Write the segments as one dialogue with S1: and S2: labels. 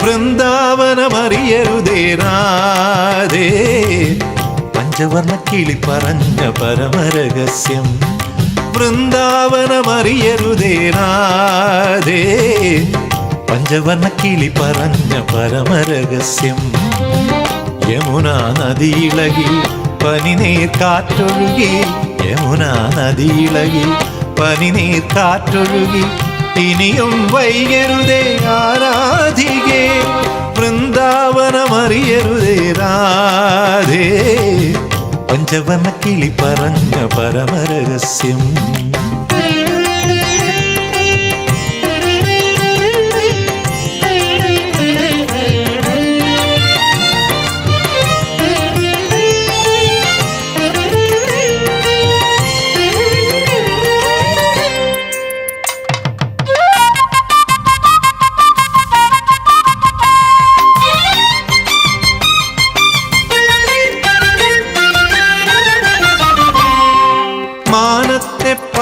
S1: വൃന്ദാവനമറിയരുതേ രാധേ പഞ്ചവർണ കിളി പറഞ്ഞ പരമരഹസ്യം വൃന്ദാവനമറിയരുതേ രാധേ പഞ്ചവർണ കിളി പറഞ്ഞ പരമരഹസ്യം യമുന നദിയിളകി പനിനീർ കാറ്റൊഴുകി യമുന നദിയിളകി പനിനീർ കാറ്റൊഴുകി ഇനിയും വൈകരുതേ ആരാധികേ വൃന്ദാവനമറിയരുതേ രാധേ. പഞ്ചവർണ കിളി പറഞ്ഞ പരമരഹസ്യം.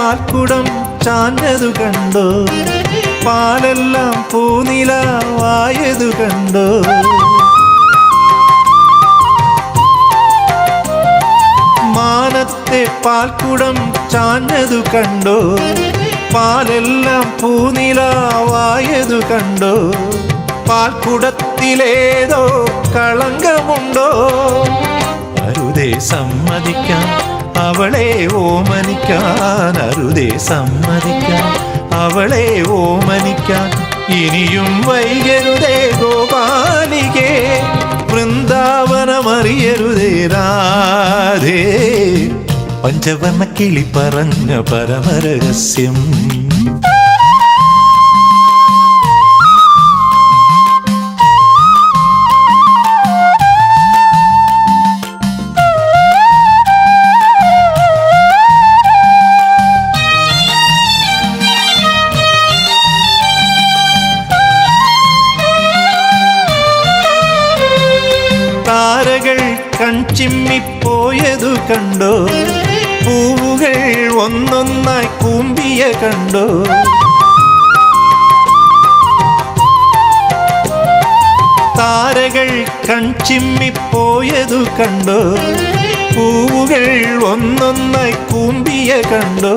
S1: പാൽക്കുടം ചാഞ്ഞതു കണ്ടോ. പാലെല്ലാം പൂനില വായതു കണ്ടോ. മാനത്തെ പാൽക്കുടം ചാഞ്ഞതു കണ്ടോ. പാലെല്ലാം പൂനിലാവായതു കണ്ടോ. പാൽക്കുടത്തിലേതോ കളങ്കമുണ്ടോ. അരുതേ സമ്മതിക്കാൻ അവളെ ഓമനിക്കാൻ അരുതേ സമ്മതിക്കാൻ അവളെ ഓമനിക്കാൻ ഇനിയും വൈകരുതേ ഗോപാലികേ. വൃന്ദാവനമറിയരുതേ രാധേ. പഞ്ചവർണ കിളി പറഞ്ഞ പരമരഹസ്യം കൺചിമ്മിപ്പോയതു കണ്ടോ. പൂവുകൾ ഒന്നൊന്നായി കൂമ്പിയ കണ്ടോ. താരകൾ കൺചിമ്മിപ്പോയതു കണ്ടോ. പൂവുകൾ ഒന്നൊന്നായി കൂമ്പിയ കണ്ടോ.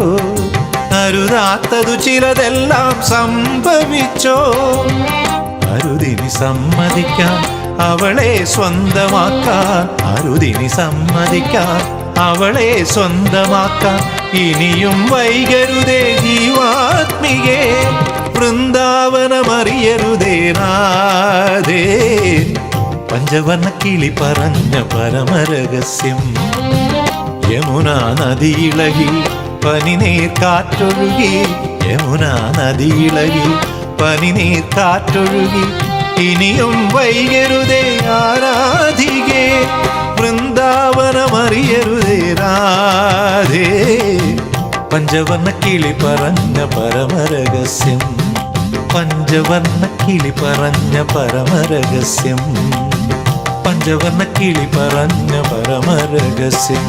S1: അരുതാത്തതു ചിലതെല്ലാം സംഭവിച്ചോ? അരുതിന് സമ്മതിക്കാൻ അവളെ സ്വന്തമാക്കാൻ അരുതിനി സമ്മതിക്കാൻ. അവളെ സ്വന്തമാക്കാൻ ഇനിയും വൈകരുതേ ജീവാത്മികേ. വൃന്ദാവനമറിയരുതേ നാദേ പഞ്ചവർണ കിളി പറഞ്ഞ പരമരഹസ്യം. യമുന നദിയിളകി പനിനീർ കാറ്റൊഴുകി. യമുന നദിയിളകി പനിനീർ കാറ്റൊഴുകി. ഇനിയും വൈകരുതേ ആരാധികേ വൃന്ദാവനമറിയരുതേ രാധേ. പഞ്ചവർണ കിളി പറഞ്ഞ പരമരഹസ്യം പഞ്ചവർണ കിളി പറഞ്ഞ പരമരഹസ്യം പഞ്ചവർണ കിളി പറഞ്ഞ പരമരഹസ്യം.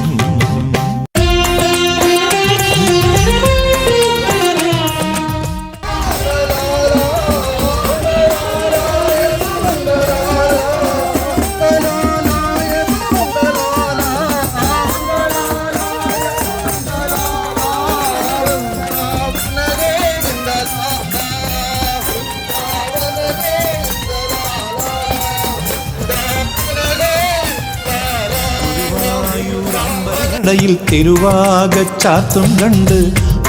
S1: ഇടയിൽ ചാത്തും കണ്ട്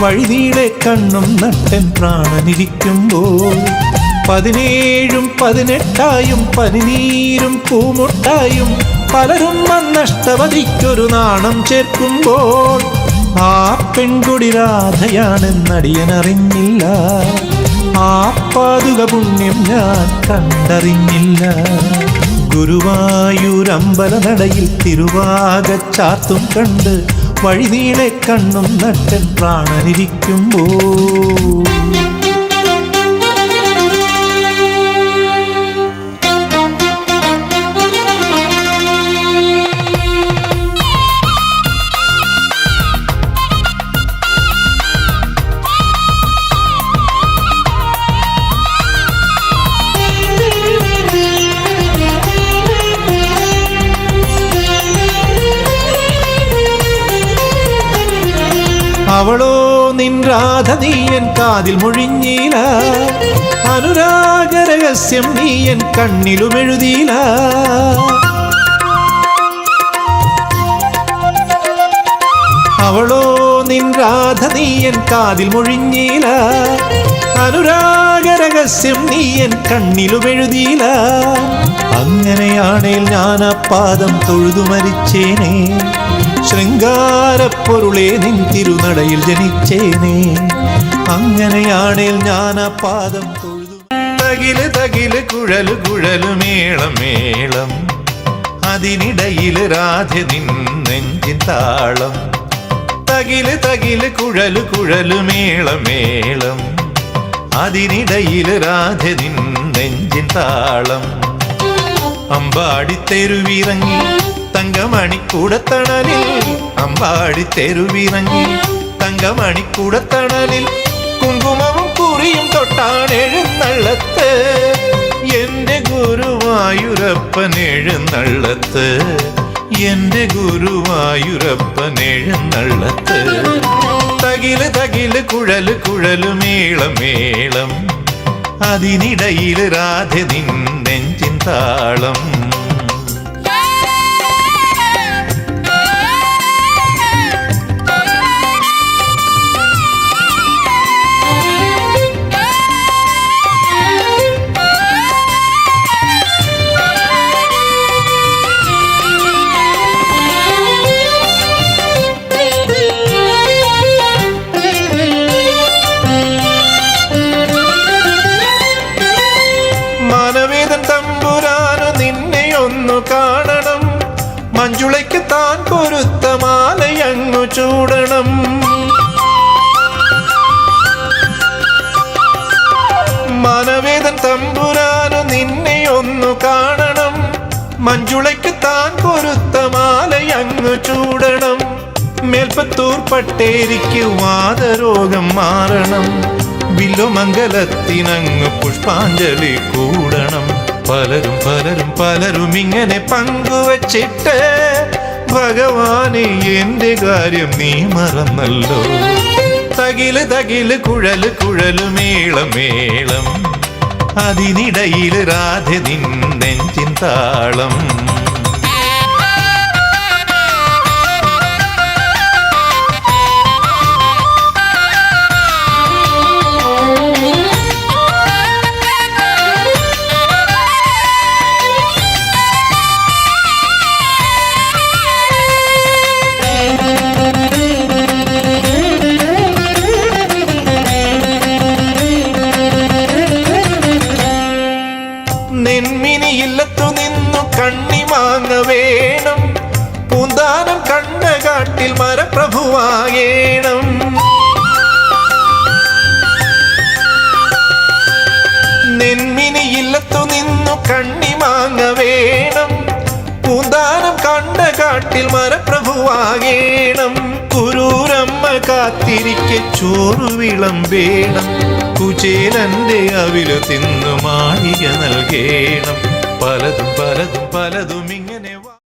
S1: വഴിനീളെ കണ്ണും നട്ടൻ പ്രാണനിരിക്കുമ്പോൾ പതിനേഴും പതിനെട്ടായും പനിനീരും പൂമുട്ടായും പലരും നഷ്ടവതിക്കൊരു നാണം ചേർക്കുമ്പോൾ ആ പെൺകുടി രാധയാണെന്നടിയനറിഞ്ഞില്ല. ആ പാതുക പുണ്യം ഞാൻ കണ്ടറിഞ്ഞില്ല. ഗുരുവായൂരമ്പല നടയിൽ തിരുവാകച്ചാത്തും കണ്ട് വഴിനീളെ കണ്ണും നട്ടൻ പ്രാണനിരിക്കുമ്പോ എൻ കാതിൽ മുഴിഞ്ഞീല. അനുരാഗ രഹസ്യം എൻ കണ്ണിലും എഴുതിയില അവളോ നിൻ രാധ നീ എൻ കാതിൽ മുഴിഞ്ഞീല. അനുരാഗ രഹസ്യം എൻ കണ്ണിലും എഴുതിയില അങ്ങനെയാണേൽ ഞാൻ ആ പാദം തൊഴുതു മരിച്ചേനേ. ശൃംഗാരപ്പൊരുളെ നിൻ തിരുനടയിൽ ജനിച്ചേനേ. അങ്ങനെയാണേൽ ഞാൻ ആ പാദം തൊഴുതു. തകിൽ തകിൽ കുഴൽ കുഴൽ മേളം മേളം. അതിനിടയിൽ രാധ നിൻ നെഞ്ചിൻ താളം. തകിൽ തകിൽ കുഴൽ കുഴൽ മേളം മേളം. അതിനിടയിൽ രാധ നിൻ നെഞ്ചിൻ താളം. അമ്പാടി തെരുവിറങ്ങി തങ്കമണി കൂടത്തണലിൽ അമ്പാടി തെരുവിറങ്ങി. തങ്കമണി കൂടത്തണലിൽ കുങ്കുമവും കുറിയും തൊട്ടാണ് എഴുന്നള്ളത്ത് എന്റെ ഗുരുവായൂരപ്പൻ എഴുന്നള്ളത്ത്. എന്റെ ഗുരുവായൂരപ്പൻ എഴുന്നള്ളത്ത്. തകിൽ തകിൽ കുഴൽ കുഴൽ മേളം മേളം. അതിനിടയിൽ രാധ നിൻ നെഞ്ചിൻ താളം. മാനവേദൻ തമ്പുരാനു നിന്നെ ഒന്നു കാണണം. മഞ്ജുളയ്ക്ക് താൻ പൊരുത്ത മാലയങ്ങു ചൂടണം. മേൽപ്പത്തൂർ പട്ടേരിക്ക് വാദരോഗം മാറണം. വില്ലുമംഗലത്തിനങ്ങ് പുഷ്പാഞ്ജലി കൂടണം. പലരും പലരും പലരും ഇങ്ങനെ പങ്കുവച്ചിട്ട് ഭഗവാനെ എന്റെ കാര്യം നീ മറന്നല്ലോ. തകിൽ തകിൽ കുഴൽ കുഴൽ മേളം മേളം അതിനിടയിൽ രാധ നിൻ നെഞ്ചിൻ താളം. നെന്മിനിയില്ലത്തു നിന്നു കണ്ണി കണ്ണിമാങ്ങ വേണം. പൂന്താനം കണ്ട കാട്ടിൽ മരപ്രഭുവാകേണം. നെന്മിനിയില്ലത്തു നിന്നു കണ്ണി കണ്ണിമാങ്ങ വേണം. പൂന്താനം കണ്ട കാട്ടിൽ മരപ്രഭുവാകേണം. കുരൂരമ്മ കാത്തിരിക്കെ ചോറു വേണം. കുചേലന്റെ അവില തിന്നു മാളിക നൽകേണം. പലതും പലതും പലതും ഇങ്ങനെ